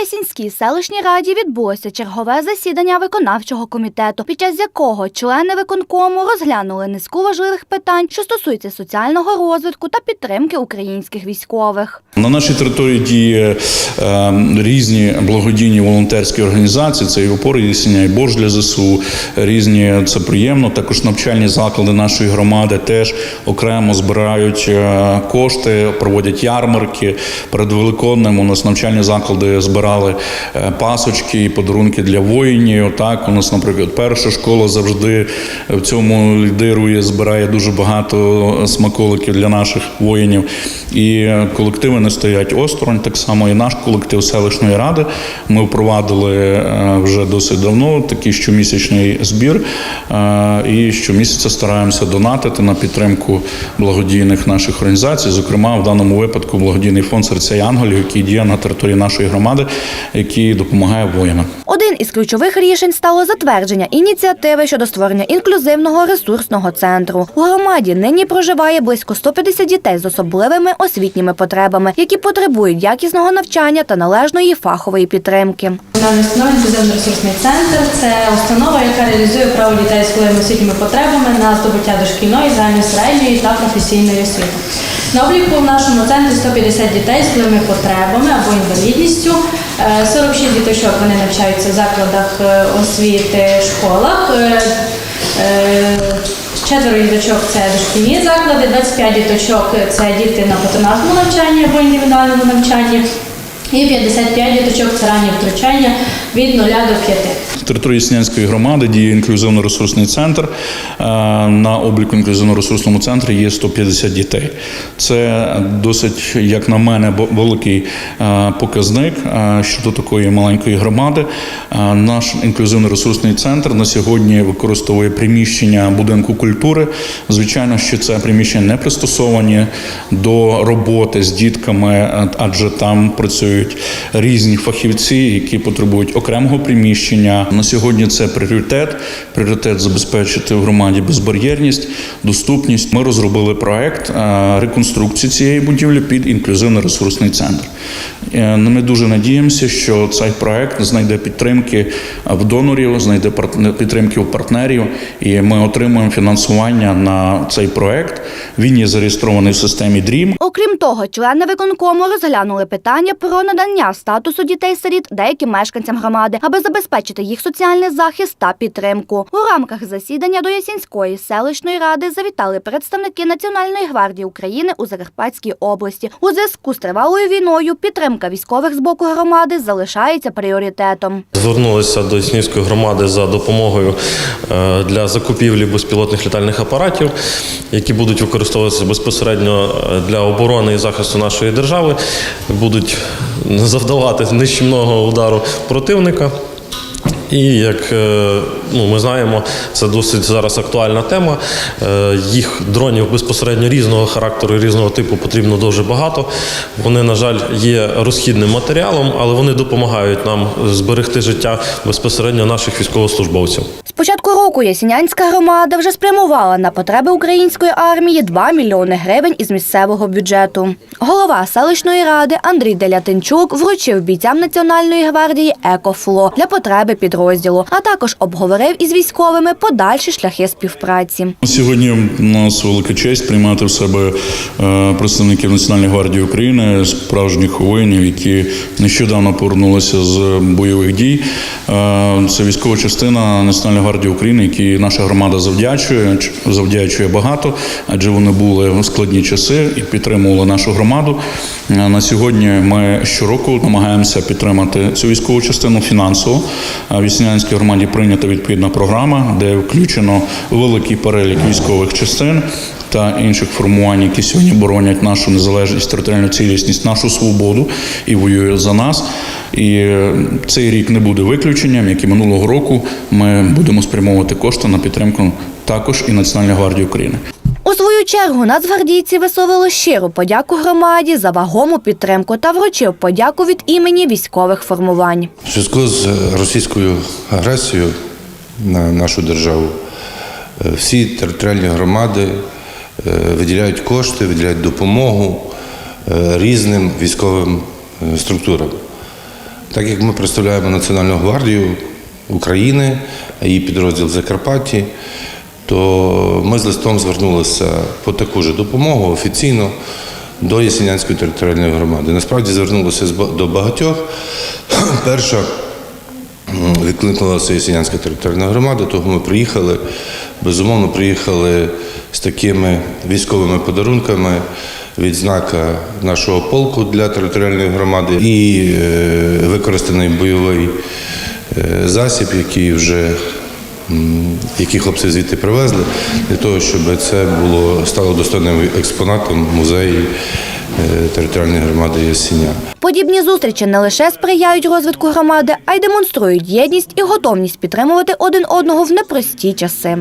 Ясінській селищній раді відбулося чергове засідання виконавчого комітету, під час якого члени виконкому розглянули низку важливих питань, що стосуються соціального розвитку та підтримки українських військових. На нашій території діє е, різні благодійні волонтерські організації. Це і опори Ясеня, і борж для ЗСУ. Різні це приємно. Також навчальні заклади нашої громади теж окремо збирають е, кошти, проводять ярмарки. Перед Великоднем у нас навчальні заклади збирали е, пасочки і подарунки для воїнів. Так, у нас, наприклад, перша школа завжди в цьому лідирує, збирає дуже багато смаколиків для наших воїнів. І колективи не стоять осторонь. Так само і наш колектив селищної ради. Ми впровадили е, вже досить давно такий щомісячний збір. е, І щомісяця стараємося донатити на підтримку благодійних наших організацій. Зокрема, в даному випадку благодійний фонд серця Янголів, який діє на території нашої громади, який допомагає воїнам. Один із ключових рішень стало затвердження ініціативи щодо створення інклюзивного ресурсного центру. У громаді нині проживає близько 150 дітей з особливими освітніми потребами, які потребують якісного навчання та належної фахової підтримки. Установ інклюзивний ресурсний центр це установа, яка реалізує право дітей з своїми освітніми потребами на здобуття дошкільної, загальної середньої та професійної освіти. На обліку в нашому центрі 150 дітей з своїми потребами або інвалідністю. Е, 46 діточок вони навчаються в закладах е, освіти, школах. Е, е, Четверо діточок це дошкільні заклади, 25 діточок це діти на патронатному навчанні або індивідуальному навчанні. І 55 діточок це раннє втручання від 0 до 5. Території Снянської громади діє інклюзивно-ресурсний центр. Е, На обліку інклюзивно-ресурсному центрі є 150 дітей. Це досить, як на мене, великий е, показник е, щодо такої маленької громади. Наш інклюзивно-ресурсний центр на сьогодні використовує приміщення будинку культури. Звичайно, що це приміщення не пристосовані до роботи з дітками, адже там працюють різні фахівці, які потребують окремого приміщення. На сьогодні це пріоритет. Пріоритет забезпечити в громаді безбар'єрність, доступність. Ми розробили проект е, реконструкції цієї будівлі під інклюзивно-ресурсний центр. Е, Ми дуже надіємося, що цей проект знайде підтримки в донорів, знайде підтримки у партнерів, і ми отримуємо фінансування на цей проект. Він є зареєстрований в системі DREAM. Окрім того, члени виконкому розглянули питання про надання статусу дітей-сиріт деяким мешканцям громади, аби забезпечити їх соціальний захист та підтримку. У рамках засідання до Ясінської селищної ради завітали представники Національної гвардії України у Закарпатській області. У зв'язку з тривалою війною підтримка військових з боку громади залишається пріоритетом. Звернулися до Снівської громади за допомогою е, для закупівлі безпілотних літальних апаратів, які будуть використовуватися безпосередньо е, для оборони і захисту нашої держави, будуть завдавати нищівного удару противника. І як е, ну, ми знаємо, це досить зараз актуальна тема. Е, Їх дронів безпосередньо різного характеру і різного типу потрібно дуже багато. Вони, на жаль, є розхідним матеріалом, але вони допомагають нам зберегти життя безпосередньо наших військовослужбовців. З початку року Ясінянська громада вже спрямувала на потреби української армії 2 мільйони гривень із місцевого бюджету. Голова селищної ради Андрій Делятинчук вручив бійцям Національної гвардії екофло для потреби підрозділу, а також обговорив із військовими подальші шляхи співпраці. Сьогодні у нас велика честь приймати в себе е, представників Національної гвардії України, справжніх воїнів, які нещодавно повернулися з бойових дій. Е, Це військова частина Національної гвардії України, які наша громада завдячує, завдячує багато, адже вони були в складні часи і підтримували нашу громаду. Е, На сьогодні ми щороку намагаємося підтримати цю військову частину фінансово. А В Яснянській громаді прийнята відповідна програма, де включено великий перелік військових частин та інших формувань, які сьогодні боронять нашу незалежність, територіальну цілісність, нашу свободу і воюють за нас. І е, цей рік не буде виключенням, як і минулого року. Ми будемо спрямовувати кошти на підтримку також і Національної гвардії України. У свою чергу нацгвардійці висловили щиру подяку громаді за вагому підтримку та вручив подяку від імені військових формувань. В зв'язку з російською агресією на нашу державу е, всі територіальні громади е, виділяють кошти, виділяють допомогу е, різним військовим е, структурам. Так як ми представляємо Національну гвардію України, її підрозділ Закарпатті, то ми з листом звернулися по таку ж допомогу офіційно до Ясінянської територіальної громади. Насправді звернулися до багатьох. Перша відкликнулася Ясінянська територіальна громада, того ми приїхали. Безумовно, приїхали з такими військовими подарунками. Відзнака нашого полку для територіальної громади і е, використаний бойовий е, засіб, який вже які хлопці звідти привезли, для того, щоб це було стало достойним експонатом музею е, територіальної громади Ясіня. Подібні зустрічі не лише сприяють розвитку громади, а й демонструють єдність і готовність підтримувати один одного в непрості часи.